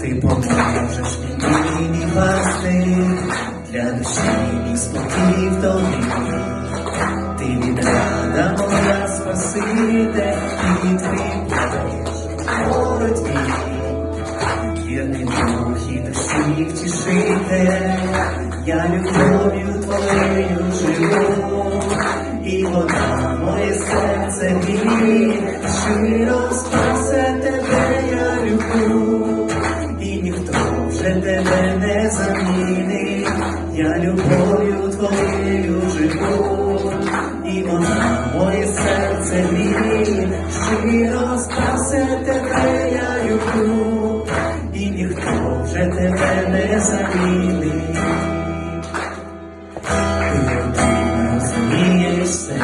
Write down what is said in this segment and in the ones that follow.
Ти найкращий Час, спасите, і твій Вірний дух і душі втішите, я любов'ю твоєю живу, і вона моє серце гріє, щиро спасе тебе я люблю, і ніхто вже тебе не замінить, я любов'ю твоєю живу, і вона моє серце гріє, щиро спасе тебе я люблю, і ніхто вже тебе не замінить. Ти один розумієш все,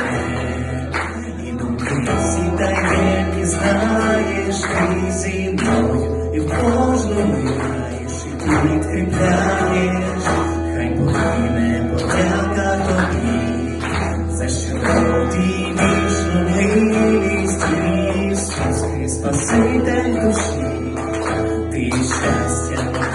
і думки всі таємні знаєш, ти зі мною, і в кожному граєш, і ти відкріпляєш, хай погине подяка тобі, за що ти вічну милість, Ісус, спаситель душі,